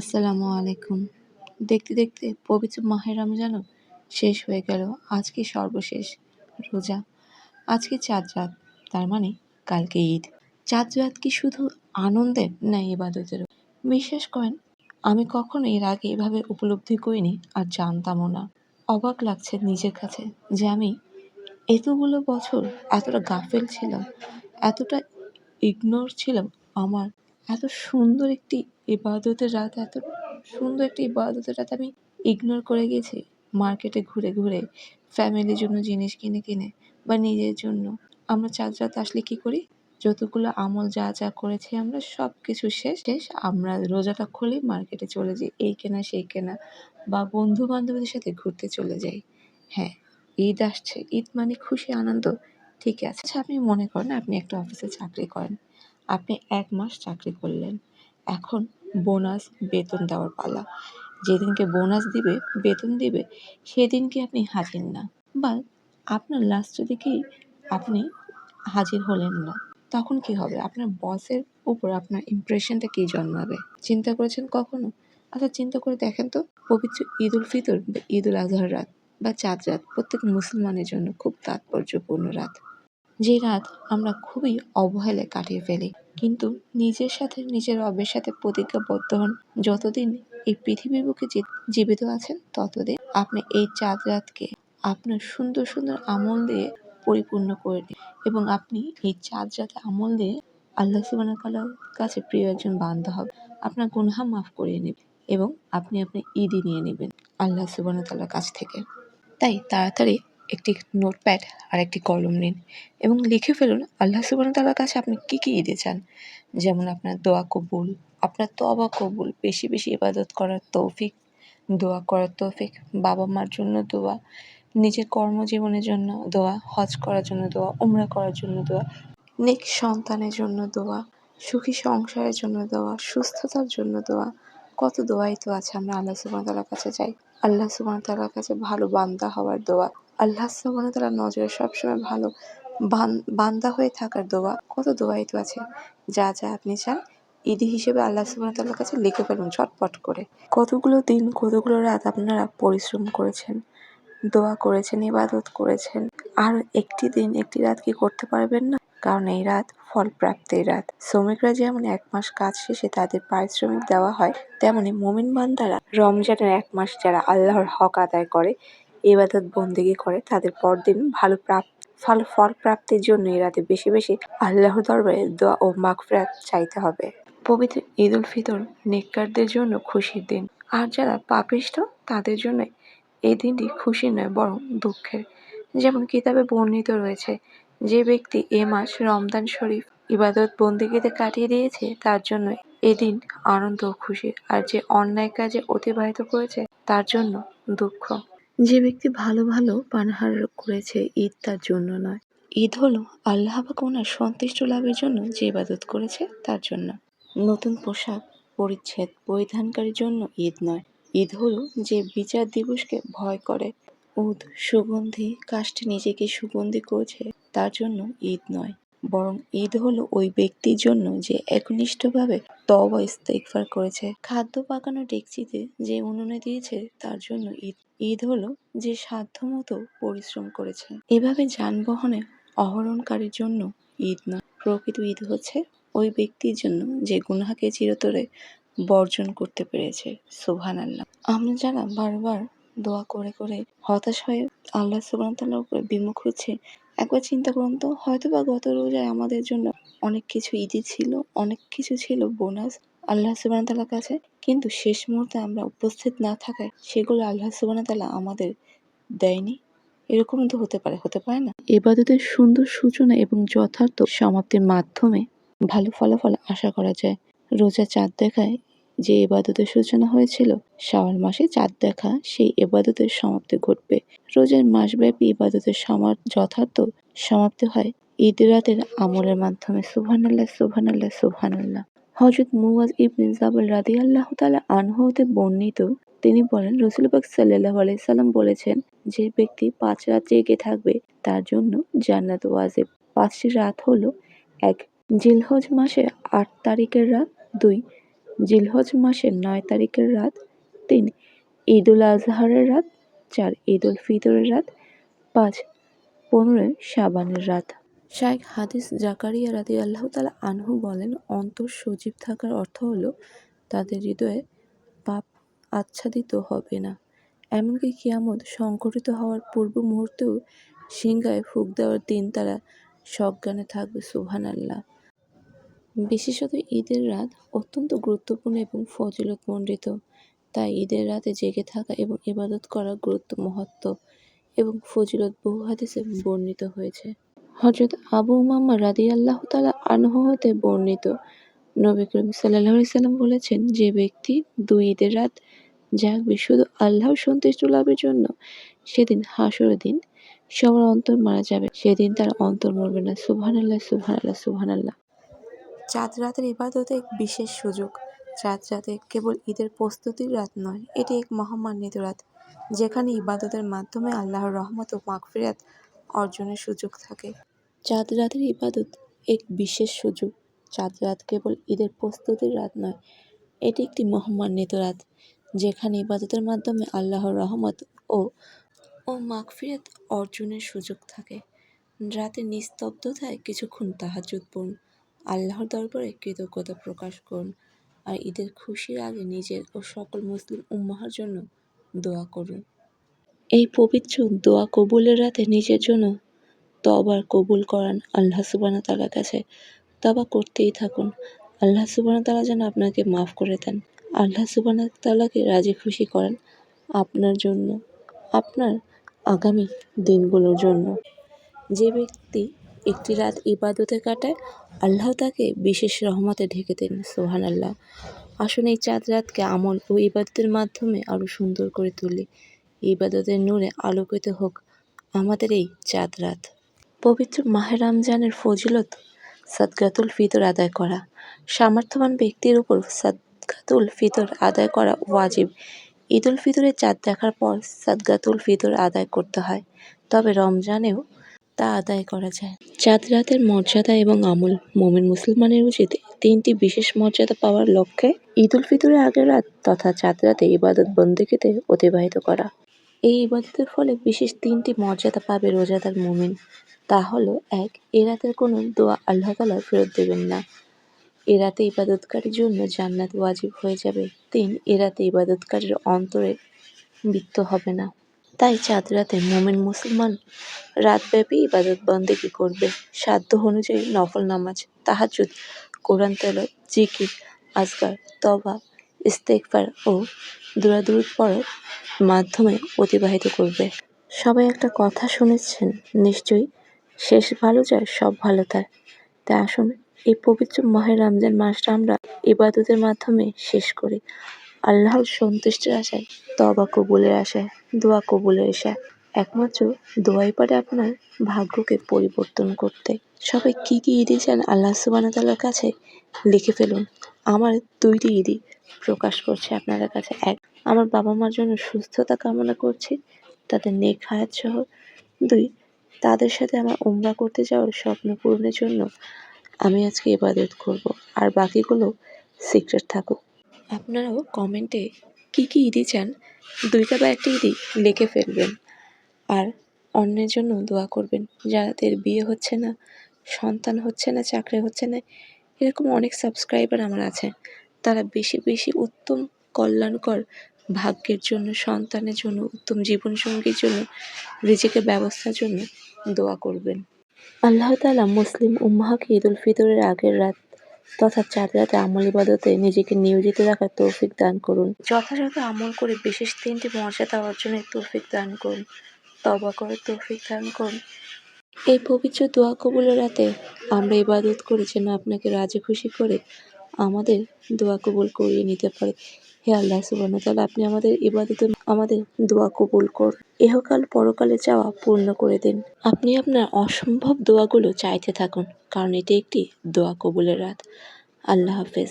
আসসালামু আলাইকুম। দেখতে দেখতে পবিত্র মাহের রমজানও শেষ হয়ে গেল। আজকে সর্বশেষ? রোজা। আজকে চাঁদ রাত? তার মানে কালকে ঈদ। চাঁদ রাত কি শুধু আনন্দের না ইবাদতেরও? বিশ্বাস করেন, আমি কখনো এর আগে এভাবে উপলব্ধি করিনি আর জানতামও না। অবাক লাগছে নিজের কাছে যে আমি এতগুলো বছর এতটা গাফেল ছিলাম, এতটা ইগনোর ছিলাম। আমার এত সুন্দর একটি ইবাদতের রাত এত সুন্দর একটি ইবাদতের রাত আমি ইগনোর করে গেছি। মার্কেটে ঘুরে ঘুরে ফ্যামিলির জন্য জিনিস কিনে কিনে বা নিজের জন্য। আমরা চাঁদ রাত আসলে কি করি? যতগুলো আমল যা যা করেছি আমরা সব কিছু শেষ শেষ আমরা রোজাটা খুলে মার্কেটে চলে যাই। এই কেনা, সেই কেনা বা বন্ধু বান্ধবীদের সাথে ঘুরতে চলে যাই। হ্যাঁ ঈদ আসছে, ঈদ মানে খুশি, আনন্দ, ঠিক আছে। আচ্ছা আপনি মনে করেন আপনি একটা অফিসে চাকরি করেন। আপনি এক মাস চাকরি করলেন। এখন বোনাস বেতন দেওয়ার পালা। যেদিনকে বোনাস দিবে, বেতন দিবে, সেদিনকে আপনি হাজির না। বা আপনার লাস্টের দিকেই আপনি হাজির হলেন না। তখন কি হবে? আপনার বসের উপর আপনার ইমপ্রেশনটা কী জন্মাবে? চিন্তা করেছেন কখনো? আচ্ছা চিন্তা করে দেখেন তো। পবিত্র ঈদ উল ফিতর বা ঈদ উল আজহার রাত বা চাঁদ রাত প্রত্যেক মুসলমানের জন্য খুব তাৎপর্যপূর্ণ রাত। যে রাত আমরা খুবই অবহেলায় কাটিয়ে ফেলি। কিন্তু নিজের সাথে নিজের রবের সাথে প্রতিজ্ঞাবদ্ধ হন। যতদিন এই পৃথিবীর বুকে জীবিত আছেন, ততদিন আপনি এই চাঁদ রাতকে আপনার সুন্দর সুন্দর আমল দিয়ে পরিপূর্ণ করে দিন। এবং আপনি এই চাঁদ রাতে আমল দিয়ে আল্লাহ সুবাহ কাছে প্রিয় একজন বান্দা হবে আপনার গুনহা মাফ করিয়ে নেবে এবং আপনি আপনি ঈদই নিয়ে নেবেন আল্লাহ সুবাহ কাছ থেকে। তাই তাড়াতাড়ি একটি নোটপ্যাড আর একটি কলম নিন এবং লিখে ফেলুন, আল্লাহ সুবহানাহু তাআলার কাছে আপনি কী কী ঈদে চান? যেমন আপনার দোয়া কবুল, আপনার তবা কবুল, বেশি বেশি ইবাদত করার তৌফিক, দোয়া করার তৌফিক, বাবা মার জন্য দোয়া, নিজের কর্মজীবনের জন্য দোয়া, হজ করার জন্য দোয়া, উমরা করার জন্য দোয়া, নেক সন্তানের জন্য দোয়া, সুখী সংসারের জন্য দোয়া, সুস্থতার জন্য দোয়া, কত দোয়াই তো আছে আমরা আল্লাহ সুবহানাহু তাআলার কাছে যাই আল্লাহ সুবহানাহু তাআলার কাছে ভালো বান্দা হওয়ার দোয়া। আল্লাহ সুবহানাহু তাআলার নজরে সবসময় ভালো বান্দা হয়ে থাকার দোয়া, কত দোয়াই তো আছে। যা যা আপনি চান ঈদি হিসেবে আল্লাহ সুবহানাহু তাআলার কাছে লিখে ফেলুন ঝটপট করে। কতগুলো দিন, কতগুলো রাত আপনারা পরিশ্রম করেছেন, দোয়া করেছেন, ইবাদত করেছেন, আর একটি দিন, একটি রাত কি করতে পারবেন না? কারণ এই রাত ফল প্রাপ্তির রাত। শ্রমিকরা যেমন এক মাস কাজ শেষে তাদের পারিশ্রমিক দেওয়া হয়, তেমনি মুমিন বান্দারা রমজানের এক মাস যারা আল্লাহর হক আদায় করে ইবাদত বন্দেগী করে তাদের পরদিন ভালো প্রাপ, ভালো ফল প্রাপ্তির জন্য এই রাতে বেশি বেশি আল্লাহর দরবারে দোয়া ও মাগফিরাত চাইতে হবে। পবিত্র ঈদ উল ফিতর নেককারদের জন্য খুশির দিন। আর যারা পাপিষ্ঠ তাদের জন্য এই দিনটি খুশি নয়, বরং দুঃখের। যেমন কিতাবে বর্ণিত রয়েছে, যে ব্যক্তি এ মাস রমদান শরীফ ইবাদত বন্দিগিতে কাটিয়ে দিয়েছে, তার জন্য এদিন আনন্দ ও খুশি। আর যে অন্যায় কাজে অতিবাহিত করেছে, তার জন্য দুঃখ। যে ব্যক্তি ভালো ভালো পানাহার করেছে, ঈদ তার জন্য নয়। ঈদ হলো আল্লাহ পাক ওনার সন্তুষ্ট লাভের জন্য যে ইবাদত করেছে তার জন্য। নতুন পোশাক, পরিচ্ছেদ, পরিধানকারীর জন্য ঈদ নয়। ঈদ হলো যে বিচার দিবসকে ভয় করে। উদ, সুগন্ধি কাষ্ঠে নিজেকে সুগন্ধি করেছে, তার জন্য ঈদ নয়। বরং ঈদ হলো ওই ব্যক্তির জন্য যে একনিষ্ঠভাবে তওবা ইস্তেগফার করেছে। খাদ্য পাকানো ডেকচিতে যে উনুনে দিয়েছে, তার জন্য ঈদ। ঈদ হলো যে সাধ্যমতো পরিশ্রম করেছে। এভাবে যানবাহনে অহরণকারীর জন্য ঈদ নয় প্রকৃত ঈদ হচ্ছে ওই ব্যক্তির জন্য যে গুনহাকে চিরতরে বর্জন করতে পেরেছে। সুবহান আল্লাহ আমরা যারা বারবার দোয়া করে করে হতাশ হয়ে আল্লাহ সুবহান তাল্লার উপরে বিমুখ হচ্ছে। একবার চিন্তা করুন তো হয়তো বা গত রোজায় আমাদের জন্য অনেক কিছু ঈদি ছিল, অনেক কিছু ছিল বোনাস আল্লাহ সুবাহ তালার কাছে, কিন্তু শেষ মুহূর্তে আমরা উপস্থিত না থাকায় সেগুলো আল্লাহ সুবাহ তালা আমাদের দেয়নি। এরকম তো হতে পারে হতে পারে না। এবাদতের সুন্দর সূচনা এবং যথার্থ সমাপ্তির মাধ্যমে ভালো ফলাফল আশা করা যায়। রোজা চাঁদ দেখায় যে এবাদতের সূচনা হয়েছিল, শাওয়াল মাসে চাঁদ দেখা, সেই এবাদতের সমাপ্তি ঘটবে। রোজার মাসব্যাপী ইবাদতের সমার যথার্থ সমাপ্তি হয় ঈদ রাতের আমলের মাধ্যমে। সুবহানাল্লাহ সুবহানাল্লাহ সুবহানাল্লাহ। হজরত মুওয়াজ ইবনে জাবল রাদি আল্লাহ তালা আনহু হতে বর্ণিত, তিনি বলেন, রসুল পাক সাল্লাহ আলাইসাল্লাম বলেছেন, যে ব্যক্তি পাঁচ রাত জেগে থাকবে, তার জন্য জান্নাত ওয়াজিব। পাঁচটি রাত হলো, এক জিলহজ মাসের আট তারিখের রাত, দুই জিলহজ মাসের নয় তারিখের রাত, তিন ঈদ উল আজহারের রাত, চার ঈদ উল ফিতরের রাত, পাঁচ পনেরোই শাবানের রাত। শাইখ হাদিস জাকারিয়া রাদি আল্লাহ তালা আনহু বলেন, অন্তর সজীব থাকার অর্থ হলো, তাদের হৃদয়ে পাপ আচ্ছাদিত হবে না। এমনকি কিয়ামত সংঘটিত হওয়ার পূর্ব মুহূর্তেও সিংহায় ফুক দেওয়ার দিন তারা সজ্ঞানে থাকবে সুবহান আল্লাহ বিশেষত ঈদের রাত অত্যন্ত গুরুত্বপূর্ণ এবং ফজিলতমণ্ডিত তাই ঈদের রাতে জেগে থাকা এবং ইবাদত করার গুরুত্ব মহত্ব এবং ফজিলত বহু হাদিসে বর্ণিত হয়েছে। হজরত আবু উমাম্মা রাদি আল্লাহ তালা আনহ হতে বর্ণিত। নবী করিম সাল্লাহ সাল্লাম বলেছেন, যে ব্যক্তি দুই ঈদের রাত জাগবে শুধু আল্লাহর সন্তুষ্ট লাভের জন্য, সেদিন হাসরের দিন সবার অন্তর মারা যাবে, সেদিন তার অন্তর মরবে না। সুবহান আল্লাহ সুবহান আল্লাহ সুবহান আল্লাহ চাঁদ রাতের ইবাদত এক বিশেষ সুযোগ। চাঁদ রাতে কেবল ঈদের প্রস্তুতির রাত নয়, এটি এক মহামান্বিত রাত, যেখানে ইবাদতের মাধ্যমে আল্লাহর রহমত ও মাগফিরাত অর্জনের সুযোগ থাকে। চাঁদ রাতের ইবাদত এক বিশেষ সুযোগ। চাঁদ রাত কেবল ঈদের প্রস্তুতির রাত নয়, এটি একটি মহামান্বিত রাত, যেখানে ইবাদতের মাধ্যমে আল্লাহর রহমত ও ও মাগফিরাত অর্জনের সুযোগ থাকে। রাতে নিস্তব্ধতায় কিছুক্ষণ তাহাজ্জুদ পড়ুন। আল্লাহর দরবারে কৃতজ্ঞতা প্রকাশ করুন আর ঈদের খুশির আগে নিজের ও সকল মুসলিম উম্মাহার জন্য দোয়া করুন। এই পবিত্র দোয়া কবুলের রাতে নিজের জন্য তবার কবুল করান আল্লাহ সুবানা তালার কাছে। তবা করতেই থাকুন। আল্লাহ সুবানা তালা যেন আপনাকে মাফ করে দেন। আল্লাহ সুবানা তালাকে রাজি খুশি করেন আপনার জন্য, আপনার আগামী দিনগুলোর জন্য। যে ব্যক্তি একটি রাত ইবাদতে কাটায়, আল্লাহ তাকে বিশেষ রহমতে ঢেকে দেন সোহান আল্লাহ আসুন এই চাঁদ রাতকে আমল ও ইবাদতের মাধ্যমে আরও সুন্দর করে তুলি। ইবাদতের নূরে আলোকিত হোক আমাদের এই চাঁদ রাত। পবিত্র মাহে রমজানের ফজিলত সাদগাতুল ফিতর আদায় করা। সামর্থ্যবান ব্যক্তির উপর সাদগাতুল ফিতর আদায় করা ওয়াজিব। ঈদ উল ফিতরের চাঁদ দেখার পর সাদগাতুল ফিতর আদায় করতে হয়। তবে রমজানেও তা আদায় করা যায়। চাঁদ রাতের মর্যাদা এবং আমল। মোমেন মুসলমানের উচিত তিনটি বিশেষ মর্যাদা পাওয়ার লক্ষ্যে ঈদ উল ফিতরের আগের রাত তথা চাঁদ রাতে ইবাদত বন্দিকিতে অতিবাহিত করা। এই ইবাদতের ফলে বিশেষ তিনটি মর্যাদা পাবে রোজাদার মুমিন। তা হলো, এক, এ রাতের কোনো দোয়া আল্লাহ তালা ফেরত দেবেন না। এ রাতে ইবাদতকারীর জন্য জান্নাত ওয়াজিব হয়ে যাবে। তিন, এ রাতে ইবাদতকারীর অন্তরে বৃত্ত হবে না। তাই চাঁদ রাতে মোমেন মুসলমান রাতব্যাপী ইবাদত বন্দেগি করবে। সাধ্য অনুযায়ী নফল নামাজ তাহাজুদ কোরআন তেলত জিকির আজগার তবা ইস্তেকফার ও দূরাদূর পড়ার মাধ্যমে অতিবাহিত করবে। সবাই একটা কথা শুনেছেন, নিশ্চয়ই শেষ ভালো যায় সব ভালো তার। তাই আসুন, এই পবিত্র মাহের রমজান মাসটা আমরা ইবাদতের মাধ্যমে শেষ করি। আল্লাহর সন্তুষ্টির আশায় তবা কবুলের আশায়, দোয়া কবুলের আশায়। একমাত্র দোয়াই পারে আপনার ভাগ্যকে পরিবর্তন করতে। সবাই কী কী ঈদি চান আল্লাহ সুবাহতাল্লার কাছে লিখে ফেলুন। আমার দুইটি ঈদি প্রকাশ করছে আপনাদের কাছে। এক, আমার বাবা মার জন্য সুস্থতা কামনা করছি, তাদের নেক হায়াত সহ। দুই, তাদের সাথে আমার উমরা করতে যাওয়ার স্বপ্ন পূরণের জন্য আমি আজকে ইবাদত করব। আর বাকিগুলো সিক্রেট থাকুক। আপনারাও কমেন্টে কী কী ঈদি চান, দুইটা বা একটা ঈদি লিখে ফেলবেন। আর অন্যের জন্য দোয়া করবেন, যাদের বিয়ে হচ্ছে না, সন্তান হচ্ছে না, চাকরি হচ্ছে না, এরকম অনেক সাবস্ক্রাইবার আমার আছে। তারা বেশি বেশি উত্তম কল্যাণকর ভাগ্যের জন্য, সন্তানের জন্য, উত্তম জীবনসঙ্গীর জন্য রিজিকের ব্যবস্থার জন্য দোয়া করবেন। আল্লাহ তালা মুসলিম উম্মাহকে ঈদ উল ফিতরের আগের রাত তথা চাঁদ আমল ইবাদতে নিজেকে নিয়োজিত রাখার তৌফিক দান করুন। যথাযথ আমল করে বিশেষ তিনটি মর্যাদা অর্জনের তৌফিক দান করুন। তবা করে তৌফিক দান করুন। এই পবিত্র দোয়া কবুলের রাতে আমরা ইবাদত করি যেন আপনাকে রাজি খুশি করে আমাদের দোয়া কবুল করিয়ে নিতে পারে। হে আল্লাহ সুবান তাহলে আপনি আমাদের ইবাদতে, আমাদের দোয়া কবুল কর এহকাল পরকালে চাওয়া পূর্ণ করে দিন। আপনি আপনার অসম্ভব দোয়াগুলো চাইতে থাকুন, কারণ এটি একটি দোয়া কবুলের রাত। আল্লাহ হাফেজ।